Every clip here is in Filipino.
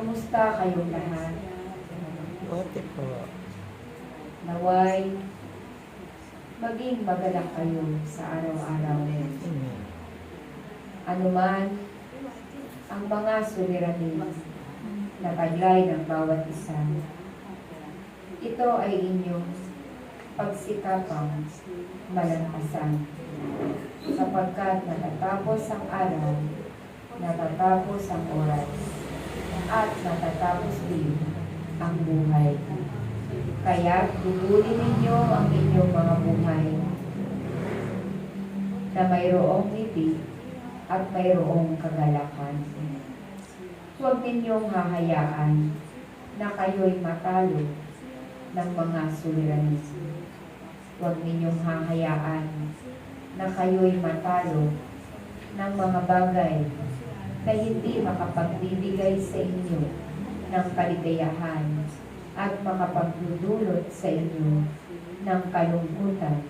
Kamusta kayong lahat? Buti po. Naway, maging magalak kayo sa araw-araw. Amen. Anuman ang mga suliranin na taglay ng bawat isa. Ito ay inyong pagsikapang malampasan sapagkat natatapos ang araw, natatapos ang oras, at natatapos din ang buhay. Kaya gugulin ninyo ang inyong mga buhay na mayroong ngiti at mayroong kagalakan. Huwag ninyong hahayaan na kayo'y matalo ng mga suliranin. Huwag ninyong hahayaan na kayo'y matalo ng mga bagay na hindi makapagbibigay sa inyo ng kaligayahan at makapagdudulot sa inyo ng kalungkutan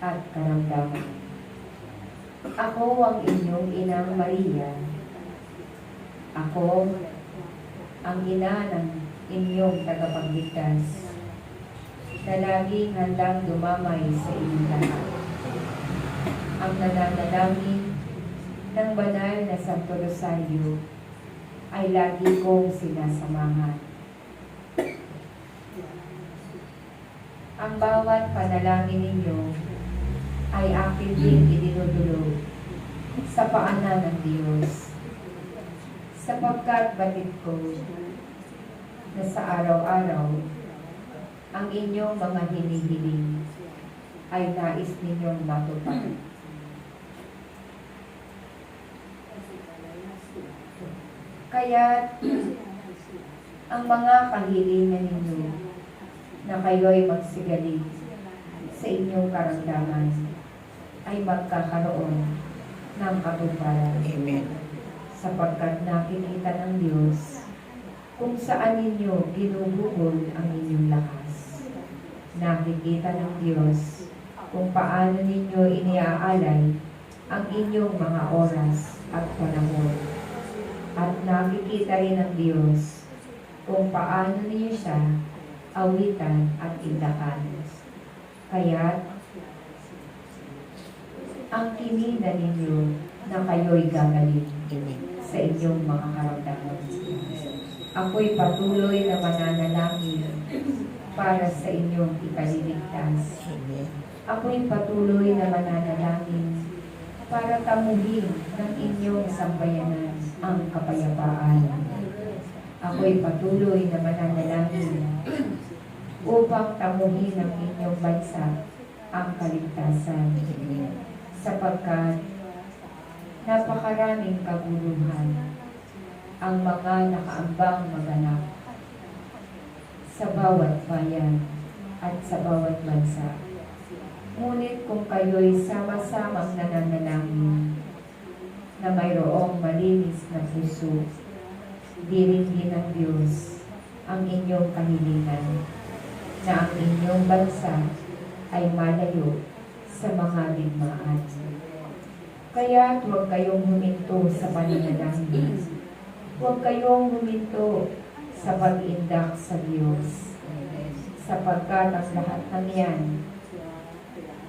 at karamdaman. Ako ang inyong inang Maria. Ako ang ina ng inyong tagapagligtas na laging handang dumamay sa inyong lahat. Ang nananalangin ng banal na Santo Rosario ay lagi kong sinasamahan. Ang bawat panalangin ninyo ay akin din idinudulog sa paanan ng Diyos. Sapagkat batid ko na sa araw-araw ang inyong mga hinihiling ay nais ninyong matupad. Kaya ang mga kahilingan ninyo na kayo'y magsigaling sa inyong karamdaman ay magkakaroon ng katuparan Amen. sapagkat nakikita ng Diyos kung saan ninyo ginugugol ang inyong lakas. Nakikita ng Diyos kung paano ninyo iniaalay ang inyong mga oras at panahon. At nakikita rin ng Diyos kung paano ninyo siya awitan at indakan. Kaya ang kinina ninyo na kayo'y gagaling sa inyong mga karamdaman. Ako'y patuloy na mananalangin para sa inyong ikaliligtas. Ako'y patuloy na mananalangin para tamuhin ng inyong sambayanan ang kapayapaan. Ako'y patuloy na mananalangin upang tamuhin ng inyong bansa ang kaligtasan sapagkat napakaraming kaguluhan ang mga nakaambang maganap sa bawat bayan at sa bawat bansa. Ngunit kung kayo'y sama-samang nananalangin na mayroong malinis na puso, diringgin ng Diyos ang inyong kahilingan na ang inyong bansa ay malayo sa mga digmaan. Kaya huwag kayong huminto sa pananalangin. Huwag kayong huminto sa pag-indak sa Diyos. Sapagkat ang lahat ng yan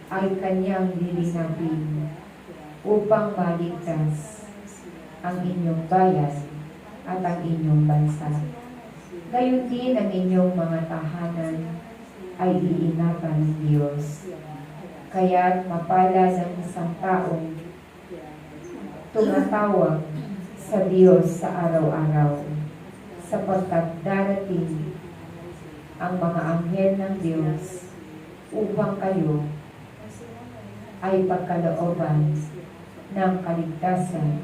ay kanyang lilinapin upang maligtas ang inyong bayan at ang inyong bansa. Gayon din ang inyong mga tahanan ay iingatan ng Diyos. Kaya't mapala ng isang taong tumatawag sa Diyos sa araw-araw sapagkat darating ang mga anghel ng Diyos upang kayo ay pagkalooban ng kaligtasan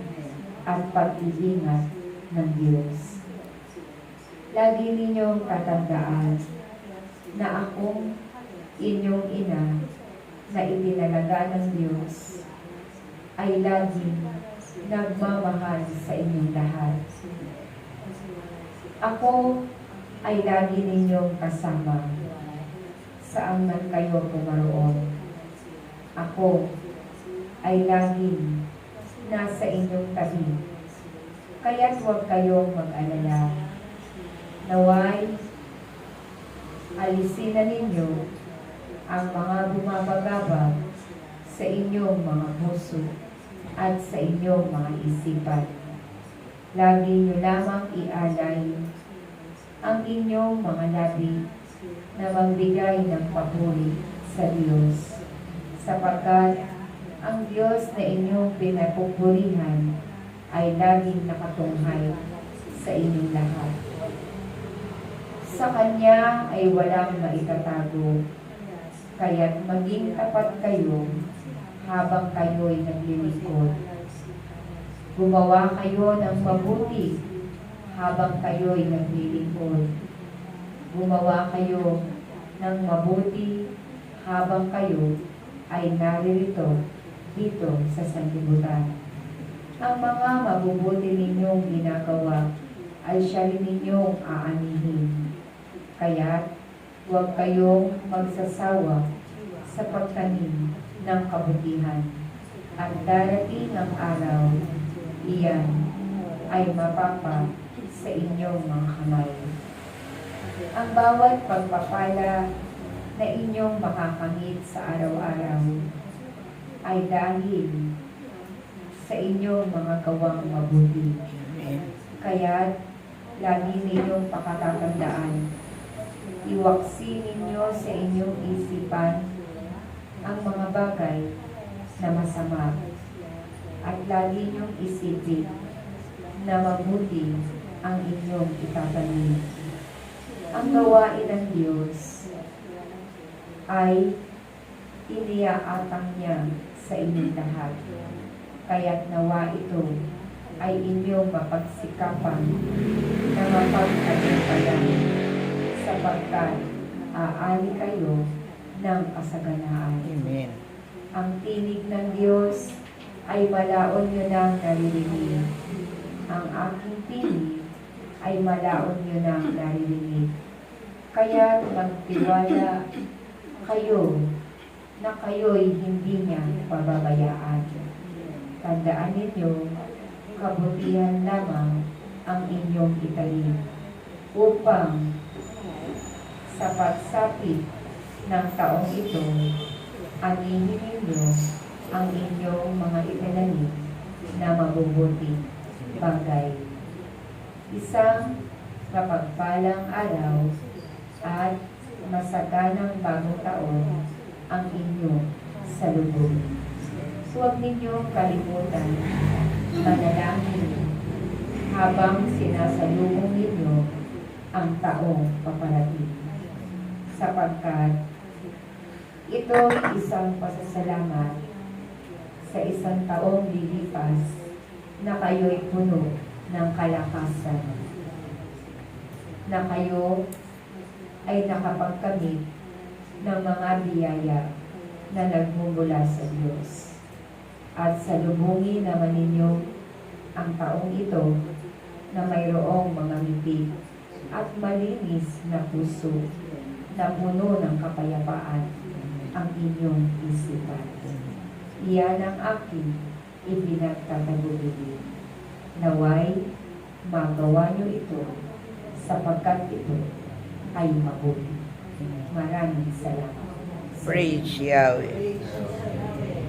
at pag-iingat ng Diyos. Lagi ninyong tatandaan na akong inyong ina na itinalaga ng Diyos ay laging nagmamahal sa inyong lahat. Ako ay lagi ninyong kasama saan man kayo pumaroon. Ako ay laging nasa inyong tabi. Kaya't huwag kayong mag-alala Naway, alisin na ninyo ang mga bumabagabag sa inyong mga puso at sa inyong mga isipan. Lagi nyo lamang ialay ang inyong mga labi na magbigay ng papuri sa Diyos sapagkat ang Diyos na inyong pinapupurihan ay laging nakatunghay sa inyong lahat. Sa Kanya ay walang maitatago, kaya't maging tapat kayo habang kayo'y naglilingkod. Gumawa kayo ng mabuti habang kayo'y naglilingkod. Gumawa kayo ng mabuti habang kayo ay naririto dito sa sanlibutan. Ang mga mabubuti ninyong ginagawa ay siya rin ninyong aanihin. Kaya huwag kayong magsasawa sa pagtanim ng kabutihan. At darating ang araw, iyan ay mapapa sa inyong mga kamay. Ang bawat pagpapala na inyong makakamit sa araw-araw ay dahil sa inyong mga gawang mabuti. Kaya lagi ninyong pakatatandaan, iwaksi ninyo sa inyong isipan ang mga bagay na masama at lagi niyong isipin na mabuti ang inyong itatanim. Ang gawain ng Diyos ay iniaatang niya sa inyong lahat. Kaya't nawa ito ay inyong mapagsikapan na mapagtagumpayan sapagkat aali kayo ng kasaganaan. Amen. Ang tinig ng Diyos ay malaon nyo nang naririnig. Ang aking tinig ay malaon nyo nang naririnig. Kaya magtiwala kayo na kayo'y hindi niya pababayaan. Tandaan ninyo, kabutihan lamang ang inyong italim upang sa pagsapit ng taong ito, anihin ninyo ang inyong mga itinanim na mabubuti bagay. Isang kapagpalang araw at masaganang bagong taon ang inyong salubungin. Huwag ninyong kalimutan manalangin habang sinasalubong ninyo ang taong paparating. Sapagkat ito isang pasasalamat sa isang taong lilipas na kayo'y puno ng kalakasan. Na kayo ay nakapagkamit ng mga biyaya na nagmumula sa Diyos. At salubungin naman ninyo ang taong ito na mayroong mga ngiti at malinis na puso na puno ng kapayapaan ang inyong isipan. Iyan ang aking ipinagtatagubili. Naway, magawa niyo ito sapagkat ito ay mabuti. Maraming salamat. Praise Yahweh.